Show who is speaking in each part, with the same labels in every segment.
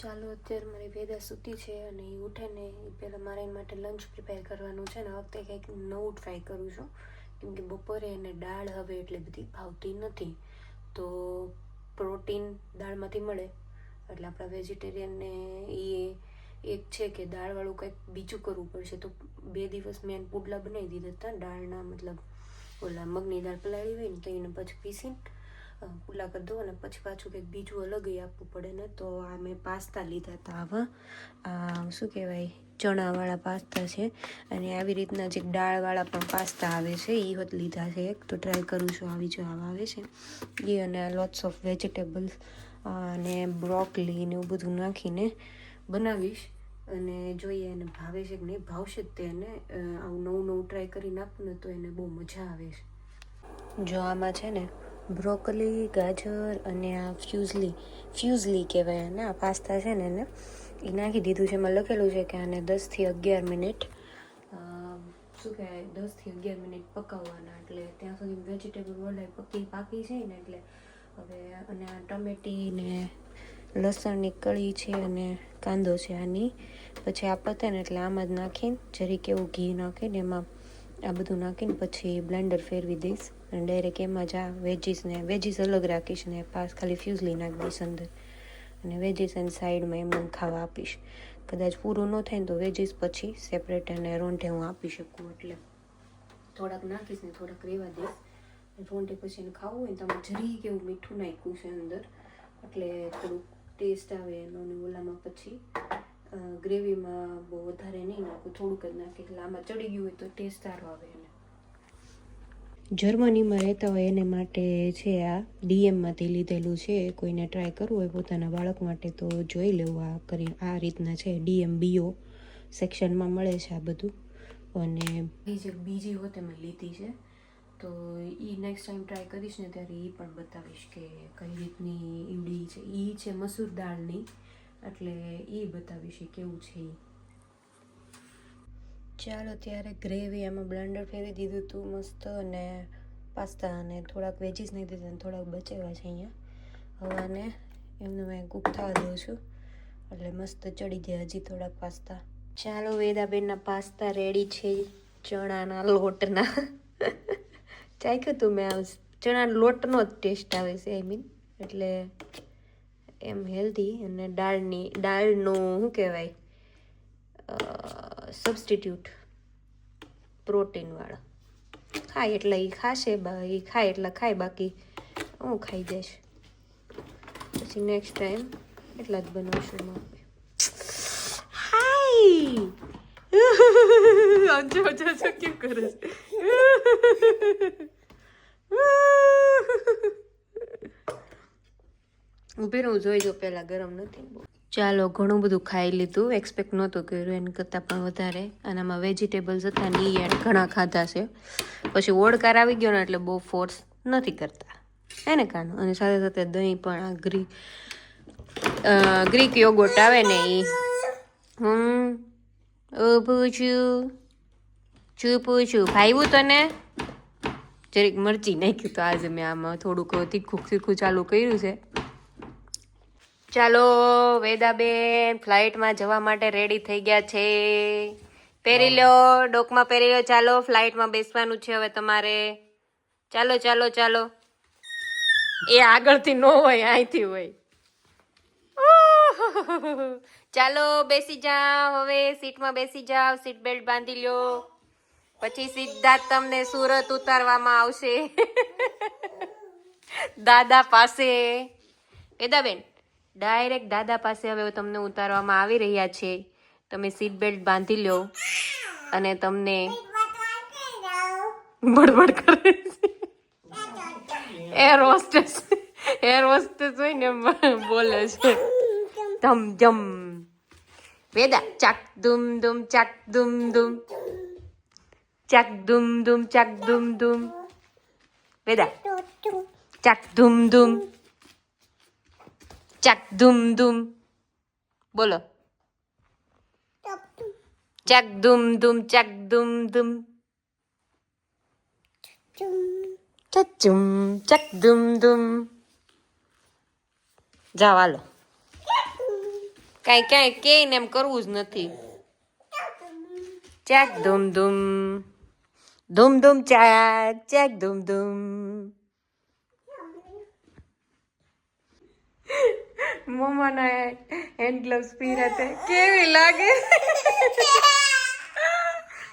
Speaker 1: ચાલો અત્યારે મારી વેદા સૂતી છે અને એ ઉઠે ને એ પહેલાં મારે એના માટે લંચ પ્રિપેર કરવાનું છે ને વખતે કંઈક નવું ટ્રાય કરું છું. કેમ કે બપોરે એને દાળ હવે એટલે બધી ભાવતી નથી. તો પ્રોટીન દાળમાંથી મળે. એટલે આપણા વેજીટેરિયનને એ એક છે કે દાળવાળું કંઈક બીજું કરવું પડશે. તો બે દિવસ મેં પુડલા બનાવી દીધા હતા. દાળના મતલબ ઓલા મગની દાળ પલાળી હોય ને તો એને પછી પીસીને પુલા કરી દો અને પછી પાછું કંઈક બીજું અલગ આપવું પડે ને તો આ મેં પાસ્તા લીધા હતા આવા આ શું કહેવાય, ચણાવાળા પાસ્તા છે અને આવી રીતના જે દાળવાળા પણ પાસ્તા આવે છે એ હોત લીધા છે એક. તો ટ્રાય કરું છું આવી જો આવા આવે છે. એ અને લોટ્સ ઓફ વેજીટેબલ્સ અને બ્રોકલી ને એવું બધું નાખીને બનાવીશ. અને જોઈએ એને ભાવે છે કે નહીં, ભાવશે જ તેને આવું નવું નવું ટ્રાય કરીને આપું ને તો એને બહુ મજા આવે છે. જો આમાં છે ને બ્રોકલી, ગાજર અને આ ફ્યુઝલી ફ્યુઝલી કહેવાય અને આ પાસ્તા છે ને એને એ નાખી દીધું છે. એમાં લખેલું છે કે આને દસથી અગિયાર મિનિટ શું કહેવાય દસથી અગિયાર મિનિટ પકાવવાના. એટલે ત્યાં સુધી વેજીટેબલ વડાય પકી પાકી છે ને એટલે હવે અને આ ટમેટી ને લસણની કળી છે અને કાંદો છે આની. પછી આ પતે ને એટલે આમાં જ નાખીને જરીક એવું ઘી નાખીને એમાં આ બધું નાખીને પછી બ્લેન્ડર ફેરવી દઈશ અને ડાયરેક્ટ એમાં જ આ વેજીસ ને વેજીસ અલગ રાખીશ ને પાસ ખાલી ફ્યુઝલી નાખી દઈશ અંદર. અને વેજીસ એન્ડ સાઈડમાં એમને ખાવા આપીશ. કદાચ પૂરું ન થાય ને તો વેજીસ પછી સેપરેટ અને રોંઢે હું આપી શકું એટલે. થોડાક નાખીશ ને થોડાક રહેવા દઈશ. રોંઢે પછી એને ખાવું હોય તમે જરી કેવું મીઠું નાખ્યું છે અંદર. એટલે થોડુંક ટેસ્ટ આવે એનો ઓલામાં પછી. ગ્રેવીમાં બહુ વધારે નહીં નાખું થોડુંક જ નાખે એટલે આમાં ચડી ગયું હોય તો ટેસ્ટ સારો આવે એને. જર્મનીમાં રહેતા હોય એને માટે છે આ ડીએમમાંથી લીધેલું છે. કોઈને ટ્રાય કરવું હોય પોતાના બાળક માટે તો જોઈ લેવું આ કરી આ રીતના છે. ડીએમ બીઓ સેક્શનમાં મળે છે આ બધું. અને બીજી બીજી હોતે મેં લીધી છે. તો એ નેક્સ્ટ ટાઈમ ટ્રાય કરીશ ને ત્યારે એ પણ બતાવીશ કે કઈ રીતની ઈવડી છે. એ છે મસૂર દાળની. એટલે એ બતાવીશ કેવું છે ચાલો ત્યારે ગ્રેવી આમાં બ્લેન્ડર ફેરવી દીધું હતું મસ્ત અને પાસ્તા અને થોડાક વેજીસ નહીં દીધા થોડાક બચેવા છે અહીંયા. હવે આને એમને મેં કૂક થવા દઉં છું, એટલે મસ્ત ચડી જાય હજી થોડાક પાસ્તા. ચાલો વેદાબેનના પાસ્તા રેડી છે ચણાના લોટના. ચાખ્યું તું મેં ચણાના લોટનો જ ટેસ્ટ આવે છે આઈ મીન એટલે એમ હેલ્ધી અને દાળની, દાળનું શું કહેવાય સબસ્ટિટ્યૂટ પ્રોટીનવાળા ખાય એટલે એ ખાશે એ ખાય એટલે ખાય, બાકી હું ખાઈ જઈશ. પછી નેક્સ્ટ ટાઈમ એટલા જ બનાવશું હાય અંજો કેમ કરે છે? ઊભી રહું જોઈ જો પહેલાં ગરમ નથી. ચાલો, ઘણું બધું ખાઈ લીધું. એક્સપેક્ટ નહોતું કર્યું, એના કરતાં પણ વધારે. અને આમાં વેજીટેબલ્સ હતા ને ઈ એડ ઘણા ખાધા છે. પછી ઓળકાર આવી ગયો ને, એટલે બહુ ફોર્સ નથી કરતા. એને કારણે અને સાથે સાથે દહીં પણ, આ ગ્રીક ગ્રીક યોગોટ આવે ને એ હમ ઊભું છું ચૂપું છું ભાઈવું તને? જરીક મરચી નાખ્યું તો આજે મેં આમાં થોડુંક તીખું તીખું ચાલુ કર્યું છે. ચાલો વેદાબેન ફ્લાઇટમાં જવા માટે રેડી થઈ ગયા છે. પહેરી લો ડોકમાં પહેરી લો ચાલો ફ્લાઇટમાં બેસવાનું છે હવે તમારે. ચાલો ચાલો ચાલો. એ આગળથી ન હોય અહીંથી હોય. ચાલો બેસી જાઓ હવે. સીટમાં બેસી જાઓ સીટ બેલ્ટ બાંધી લ્યો. પછી સીધા તમને સુરત ઉતારવામાં આવશે. દાદા પાસે. વેદાબેન ડાયરેક્ટ દાદા પાસે હવે તમને ઉતારવામાં આવી રહ્યા છે. તમે સીટ બેલ્ટ બાંધી લો અને તમને બડબડ કરે એર હોસ્ટેસ એર હોસ્ટેસ હોય ને બોલે છે. ધમ ધમ. વેદા, ચાક, ધૂમ ધૂમ, ચાક, ધૂમ ધૂમ. ચાક, ધૂમ ધૂમ, ચાક, ધૂમ ધૂમ. વેદા, ચાક, ધૂમ દુમ ચાક દુમ દુમ બોલો ચાક દુમ દુમ ચાક દુમ દુમ ચચુમ ચક દુમ દુમ જાઓ હાલો કાંઈ ક્યાંય કે ને એમ કરવું જ નથી ચાક ધૂમ ધૂમ ધૂમ ધૂમ ચાક ચાક ધૂમ ધૂમ મમ્માના હેન્ડ ગ્લવ્સ પહેર્યા તે કેવી લાગે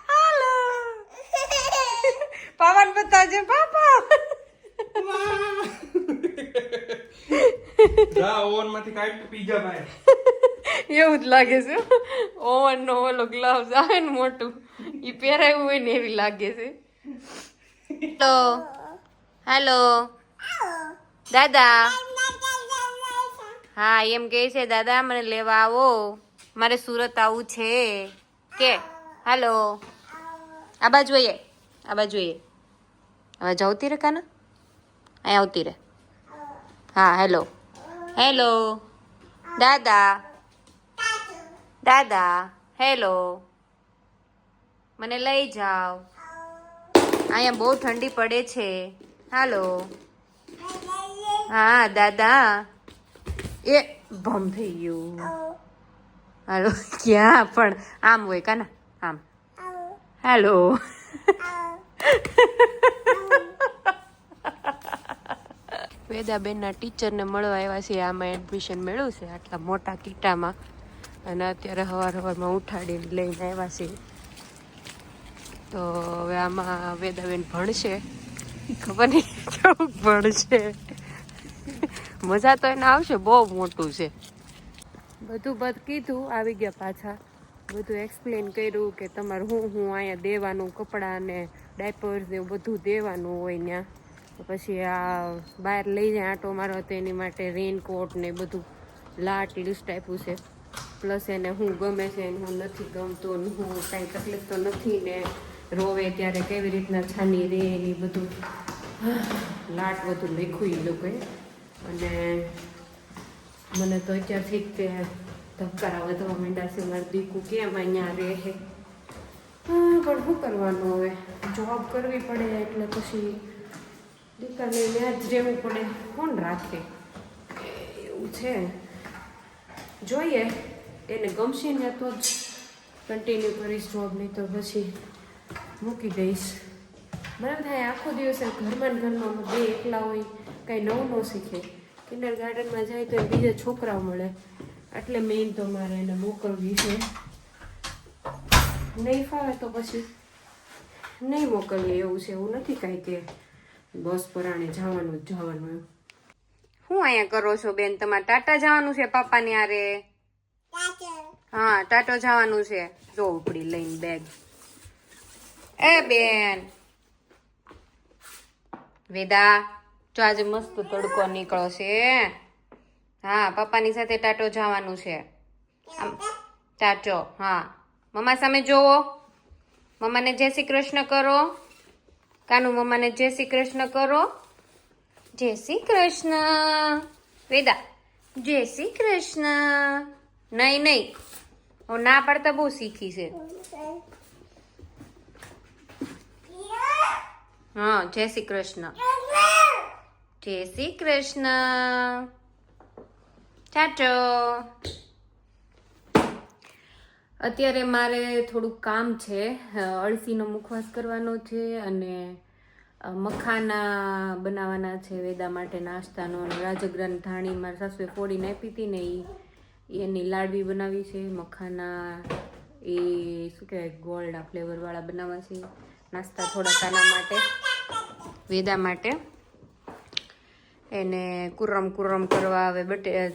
Speaker 1: હાલો પાવન બતાવજે પાપા
Speaker 2: જા ઓવનમાંથી કાઢી પીઝા ભાઈ
Speaker 1: એવું જ લાગે છે ઓવન નો ઓલો ગ્લવ્સ આવે ને મોટું ઈ પહેરાયું હોય ને એવી લાગે છે હેલો હેલો દાદા હા, એમ કહે છે, દાદા, મને લેવા આવો. મારે સુરત આવવું છે. કે, હાલો. આ જોઈએ આ બાજુ જોઈએ હવે જવતી રે કાના? અહીંયા આવતી રે. હા, હેલો. હેલો. દાદા. દાદા, હેલો. મને લઈ જાઓ. અહીંયા બહુ ઠંડી પડે છે. હાલો. હા, દાદા. એ ભમ થઈ ગયું. હાલો, ક્યાં? પણ આમ હોય કાના? આમ. હેલો. વેદાબેનના ટીચરને મળવા આવ્યા છે આમાં એડમિશન મેળવ્યું છે આટલા મોટા કીટામાં. અને અત્યારે સવાર સવારમાં ઉઠાડીને લઈને આવ્યા છે તો હવે આમાં વેદાબેન ભણશે. ખબર નહીં ભણશે. મજા તો એને આવશે, બહુ મોટું છે. બધું બધ કીધું, આવી ગયા પાછા. બધું એક્સપ્લેન કર્યું કે તમારે હું હું અહીંયા દેવાનું કપડાં ને ડાયપર્સ ને બધું દેવાનું હોય ત્યાં પછી આ બહાર લઈ જાય આંટો મારો તો એની માટે રેનકોટ ને બધું લાટ લિસ્ટ આપ્યું છે. પ્લસ એને હું ગમે છે હું નથી ગમતું હું કાંઈ તકલીફ તો નથી ને રોવે ત્યારે કેવી રીતના છાની રે એ બધું. લાટ બધું લખ્યું એ લોકોએ. અને મને તો અત્યારથી તે ધબકારા વધવા માંડ્યા છે મારું દીકુ કેમ અહીંયા રહે પણ શું કરવાનું હવે? જોબ કરવી પડે, એટલે પછી દીકરાને ત્યાં જ રહેવું પડે. કોણ રાખે? એવું છે. જોઈએ. એને ગમશે ને તો જ કન્ટિન્યુ કરીશ જોબ નહીં તો પછી મૂકી દઈશ. બરાબર થાય આખો દિવસ ઘરમાં ઘરમાં બે એકલા હોય કાંઈ નવું ન શીખે. કિન્ડર ગાર્ડનમાં જાય તો બીજા છોકરાઓ મળે. એટલે મેઇન તો મારે એને મોકલવી છે. નહીં ફાવે તો પછી નહીં મોકલીએ એવું છે, એવું નથી કાંઈ કે બસ પરાણે જવાનું જ જવાનું એમ. શું અહીંયા કરો છો બેન? તમારે ટાટા જવાનું છે પાપાની આરે હા, ટાટો જવાનું છે. જો ઉપડી લઈને બેગ. એ બેન. વેદા. જો આજે મસ્ત તડકો નીકળો છે, હા? પપ્પાની સાથે ટાટો જવાનું છે. ટાટો, હા. મમ્મા સામે જોવો. મમ્માને જય શ્રી કૃષ્ણ કરો. કાનુ મમ્માને જય શ્રી કૃષ્ણ કરો. જય શ્રી કૃષ્ણ. વેદા, જય શ્રી કૃષ્ણ. નહીં નહીં. હું ના પાડતા બહુ શીખી છે. હા, જય શ્રી કૃષ્ણ. જય શ્રી કૃષ્ણ ચાચો અત્યારે મારે થોડુંક કામ છે. અળસીનો મુખવાસ કરવાનો છે અને મખાના બનાવવાના છે, વેદા માટે નાસ્તાનો રાજગરાની ધાણી મારા સાસુએ ફોડીને આપી હતી ને એ એની લાડવી બનાવી છે. મખાના એ, શું કહેવાય ગોલ્ડ ફ્લેવરવાળા બનાવવા છે. નાસ્તા થોડા કાના માટે, વેદા માટે. એને કુરમ કુરમ કરવા હવે બટે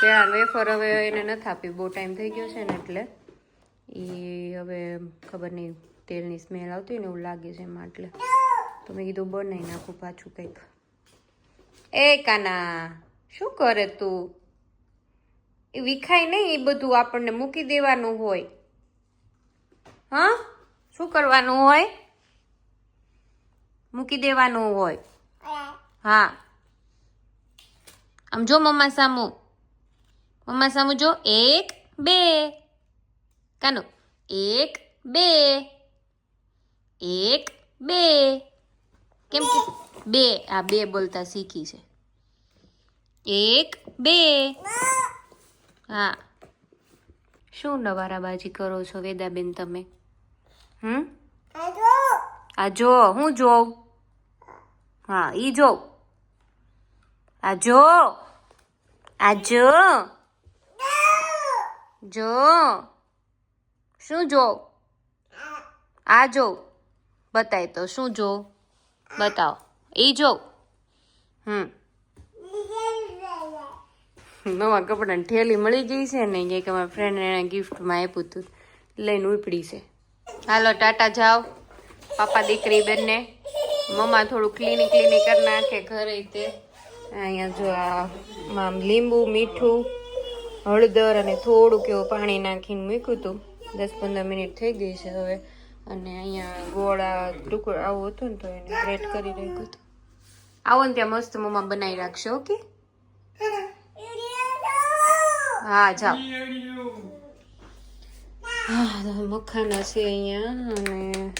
Speaker 1: કેળા વેફર હવે એને નથી આપી, બહુ ટાઈમ થઈ ગયો છે ને એટલે. એ હવે ખબર નહીં, તેલની સ્મેલ આવતી ને એવું લાગે છે એમાં એટલે. તો મેં કીધું બનાવી નાખું પાછું કંઈક. એ કાના, શું કરે તું? એ વિખાય નહીં એ બધું આપણને મૂકી દેવાનું હોય. હા? શું કરવાનું હોય? મૂકી દેવાનું હોય. હા. આમ જો મમ્મા સામુ મમ્મા સામુ જો એક બે. કાનો એક બે. એક બે. કેમ કે બે આ બે બોલતા શીખી છે. એક બે. હા. શું નવારાબાજી કરો છો વેદાબેન તમે? હમ? આ જો. હું જોઉં. હા ઈ જો. આ જો આ જો. શું જો? આ જો. બતાય તો શું જો? બતાવો. એ જો. હમ. નવા કપડાની ઠેલી મળી ગઈ છે ને કે અમારા ફ્રેન્ડ એને ગિફ્ટમાં આપ્યું હતું. લઈને ઉપડી છે. હાલો, ટાટા જાઓ. પાપા, દીકરી, બંને. મમ્મા થોડું ક્લીનિંગ ક્લીનિંગ કરી નાખે ઘરે તે. અહીંયા જો આ લીંબુ, મીઠું, હળદર અને થોડુંક એવું પાણી નાખીને મૂક્યું હતું. દસ પંદર મિનિટ થઈ ગઈ છે હવે. અને અહીંયા ગોળા ટુકડો આવું હતું ને તો એને ગ્રેટ કરી રાખ્યું હતું. આવો ને ત્યાં મસ્ત મમ્મા બનાવી રાખશો, ઓકે? હા, જાઓ. હા મખાના છે અહીંયા અને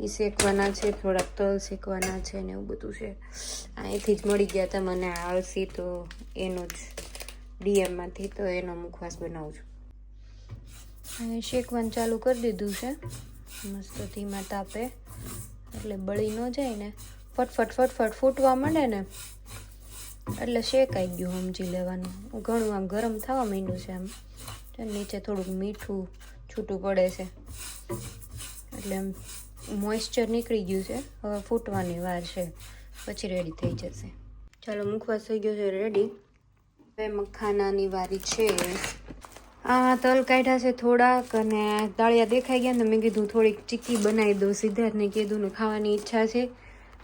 Speaker 1: એ શેકવાના છે, થોડાક તલ શેકવાના છે ને એવું બધું છે. અહીંથી જ મળી ગયા હતા મને આળસી તો એનો જ ડીએમમાંથી તો એનો મુખવાસ બનાવું છું. અને શેકવાનું ચાલુ કરી દીધું છે. મસ્ત ધીમા તાપે. એટલે બળી ન જાય ને. ફટફટ ફટફટ ફૂટવા માંડે ને. એટલે શેકાઈ ગયું સમજી લેવાનું. ઘણું આમ ગરમ થવા માંડ્યું છે આમ. નીચે થોડુંક મીઠું છૂટું પડે છે. એટલે આમ મોઇશ્ચર નીકળી ગયું છે. હવે ફૂટવાની વાર છે. પછી રેડી થઈ જશે. ચાલો મૂકવા થઈ ગયો છે રેડી હવે મખાનાની વારી છે. આ તલ કાઢ્યા છે થોડાક અને દાળિયા દેખાઈ ગયા ને મેં કીધું થોડીક ચીક્કી બનાવી દઉં સિદ્ધાર્થને કીધું ને ખાવાની ઈચ્છા છે.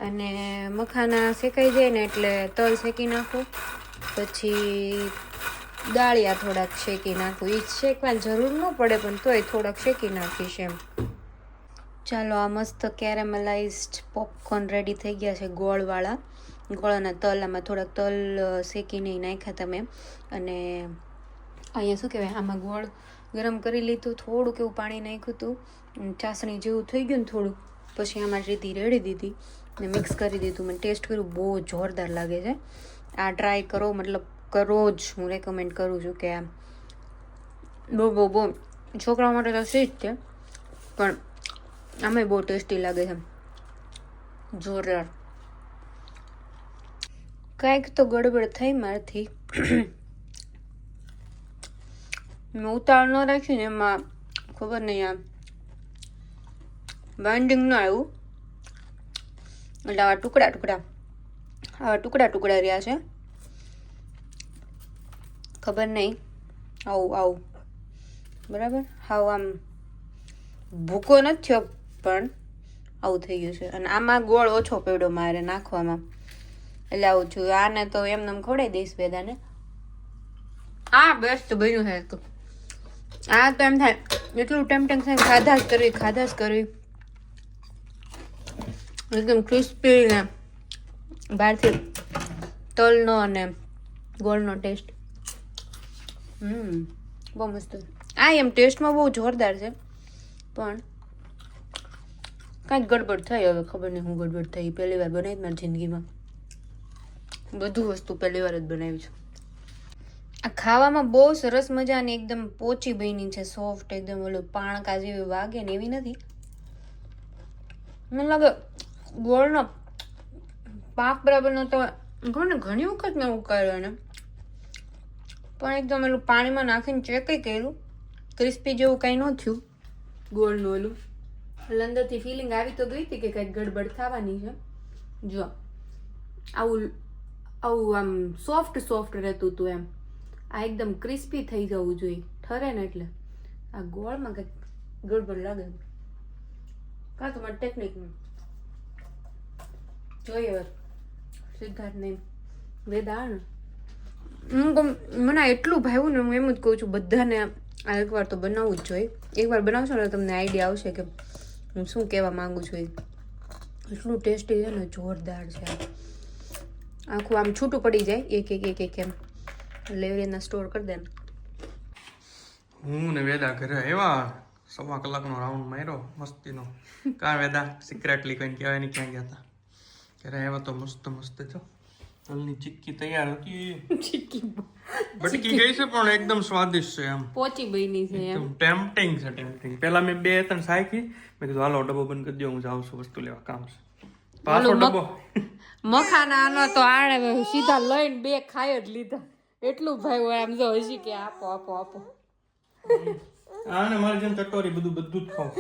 Speaker 1: અને મખાના શેકાઈ જાય ને એટલે તલ શેકી નાખું. પછી દાળિયા થોડાક શેકી નાખું. એ શેકવાની જરૂર ન પડે પણ તોય થોડાક શેકી નાખીશ એમ. ચાલો, આ મસ્ત કેરેમલાઇઝડ પોપકોર્ન રેડી થઈ ગયા છે ગોળવાળા. ગોળ અને તલ, આમાં થોડાક તલ શેકીને નાખ્યા તમે. અને અહીંયા શું કહેવાય, આમાં ગોળ ગરમ કરી લીધું, થોડુંક એવું પાણી નાખ્યું હતું. ચાસણી જેવું થઈ ગયું ને થોડું પછી આમાં રીતી રેડી દીધી ને મિક્સ કરી દીધું. મને ટેસ્ટ કર્યું, બહુ જોરદાર લાગે છે. આ ટ્રાય કરો, મતલબ કરો જ. હું રેકમેન્ડ કરું છું કે આમ બહુ બહુ બહુ. છોકરાઓ માટે તો સ્વીટ છે. પણ આમે બહુ ટેસ્ટી લાગે છે. જોરદાર. કાંઈક તો ગડબડ થઈ મારથી. મેં ઉતાવળ ન રાખ્યું ને એમાં ખબર નહીં આમ. બાઇન્ડિંગ ન આવ્યું. એટલે આવા ટુકડા ટુકડા. આવા ટુકડા ટુકડા રહ્યા છે. ખબર નહીં. આવું આવું. બરાબર? હાવ આમ ભૂકો નથી થયો. પણ આવું થઈ ગયું છે. અને આમાં ગોળ ઓછો પડ્યો મારે નાખવામાં. એટલે આવું છું આને તો એમને એમ ખવડાવી દઈશ બેદાને આ બેસ્ટ બન્યું છે આ તો એમ થાય, એટલું ટેમટેમ થાય ખાધા જ કરવી, ખાધા જ કરવી. એકદમ ક્રિસ્પી ને બહારથી તલનો અને ગોળનો ટેસ્ટ હમ, બહુ મસ્ત. આ એમ ટેસ્ટમાં બહુ જોરદાર છે. પણ કાંઈક ગડબડ થઈ હવે ખબર નહીં હું ગડબડ થઈ પહેલી વાર બનાવી મારી જિંદગીમાં. બધું વસ્તુ પહેલી વાર જ બનાવી છું. આ ખાવામાં બહુ સરસ મજાની એકદમ પોચી બની છે સોફ્ટ એકદમ ઓલું પાણકા જેવી વાગે ને એવી નથી. મને લાગે ગોળનો પાક બરાબરનો તો ગોળને ઘણી વખત મેં ઉકાળ્યો એને. પણ એકદમ એલું પાણીમાં નાખીને ચેક કર્યું. ક્રિસ્પી જેવું કાંઈ ન થયું ગોળનું ઓલું. એટલે અંદરથી ફિલિંગ આવી તો ગઈ હતી કે કંઈક ગડબડ થવાની છે. જો, આવું આવું આમ સોફ્ટ સોફ્ટ રહેતું હતું એમ. આ એકદમ ક્રિસ્પી થઈ જવું જોઈએ. ઠરે ને એટલે. આ ગોળમાં કંઈક ગડબડ લાગે કાં તો મારી ટેકનિકનું જોઈએ હવે. સિદ્ધાર્થ નહીં વેદાણ હું મને એટલું ભાવ્યું ને હું એમ જ કહું છું, બધાને આ એકવાર તો બનાવવું જ જોઈએ. એકવાર બનાવશો ને તમને આઈડિયા આવશે કે હું શું કહેવા માગું છું એ? એટલું ટેસ્ટી છે ને જોરદાર છે આખું આમ છૂટું પડી જાય એક એક એક એક એમ. એવી સ્ટોર કરી દે
Speaker 2: હું ને વેદા ઘરે આવ્યા સવા કલાકનો રાઉન્ડ માર્યો મસ્તીનો. કાં વેદા? સિક્રેટલી કંઈ કહેવાય નહીં ક્યાં ગયા હતા ઘરે આવ્યા તો મસ્ત મસ્ત છો તલની ચીક્કી તૈયાર હતી.
Speaker 1: ચીક્કી
Speaker 2: બટકી ગઈ છે પણ એકદમ સ્વાદિષ્ટ છે એમ.
Speaker 1: પોચી બની છે એમ.
Speaker 2: ટેમ્પટિંગ છે ટેમ્પટિંગ. પહેલા મેં બે ત્રણ સાયકી મેં કીધું હાલો ડબ્બો બંધ કરી દો હું જાઉં છું વસ્તુ લેવા કામ છે. પાછો ડબ્બો.
Speaker 1: મખાના આનો તો આણે સીધા લઈને બે ખાઈ જ લીધા. એટલું ભાઈ હોય આમ જો હજી કે આપો આપો આપો.
Speaker 2: આને મારી જેમ ચટોરી બધું બધું જ ખાવ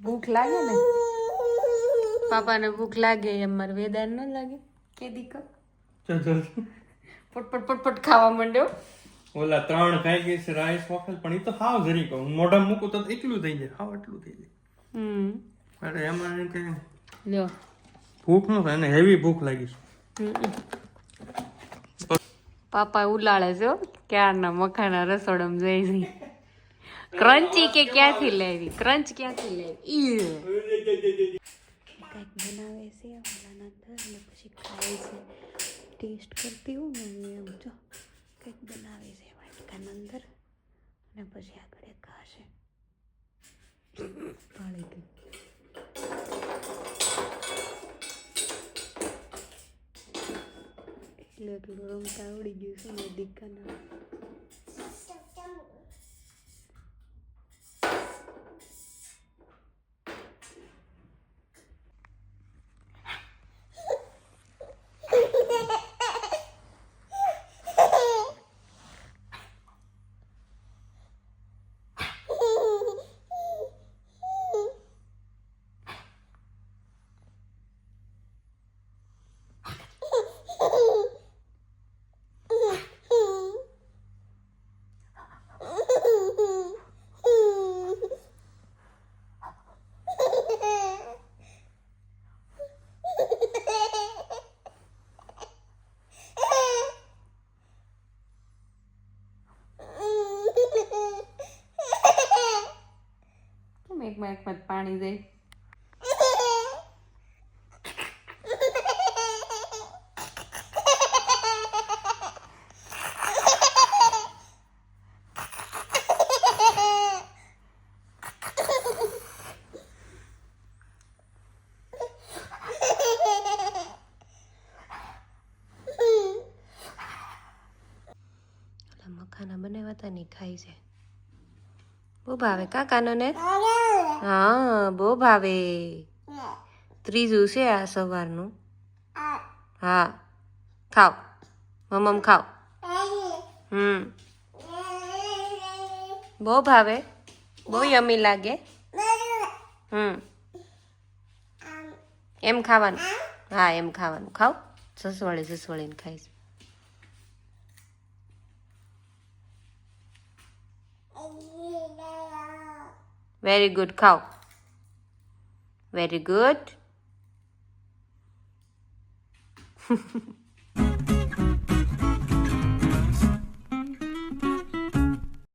Speaker 1: ભૂખ લાગે ને? પાપાને ભૂખ લાગે એમ મારે વેદાન ન લાગે. કે
Speaker 2: ચલ
Speaker 1: પટપટ પટપટ ખાવા માંડ્યો.
Speaker 2: ઓલા ત્રણ ખાઈ ગઈ છે રાઈસ વોફેલ પણ એ તો હાવ જરી કહું. મોઢા મૂકું તો એટલું થઈ જાય હાવ એટલું થઈ જાય.
Speaker 1: હમ.
Speaker 2: અરે એમાં કે
Speaker 1: લ્યો.
Speaker 2: ભૂખ ન થાય હેવી ભૂખ લાગી છે.
Speaker 1: પાપા ઉલાળે છે ક્યારના મખાના રસોડમ જઈ જઈ ક્રંચી કે ક્યાંથી લેવી? ક્રંચ ક્યાંથી લેવી? ઈ. કંઈક બનાવે છે. ઓલાના અંદર અને પછી ખાય છે. ટેસ્ટ કરતી હોઉં ને એમ જો કંઈક બનાવે છે વાટકાના અંદર. અને પછી આગળ એ ખાશે. પાણી ગઈ એટલે એટલું રમતા આવડી ગયું છે ને દીકાના કેમ એકમાં એકમાં જ પાણી જાય ઓલા મખાના બનાવ્યા હતા ને ઈ ખાય છે બહુ ભાવે કાકાનો ને હા બહુ ભાવે. ત્રીજું છે આ સવારનું. હા ખાવ મમ્મ ખાવ હમ. બહુ ભાવે. બહુ યમી લાગે. હમ. એમ ખાવાનું. હા એમ ખાવાનું. ખાવ સસવાળી સસવાળીને ખાઈશ. વેરી ગુડ ખાઓ વેરી ગુડ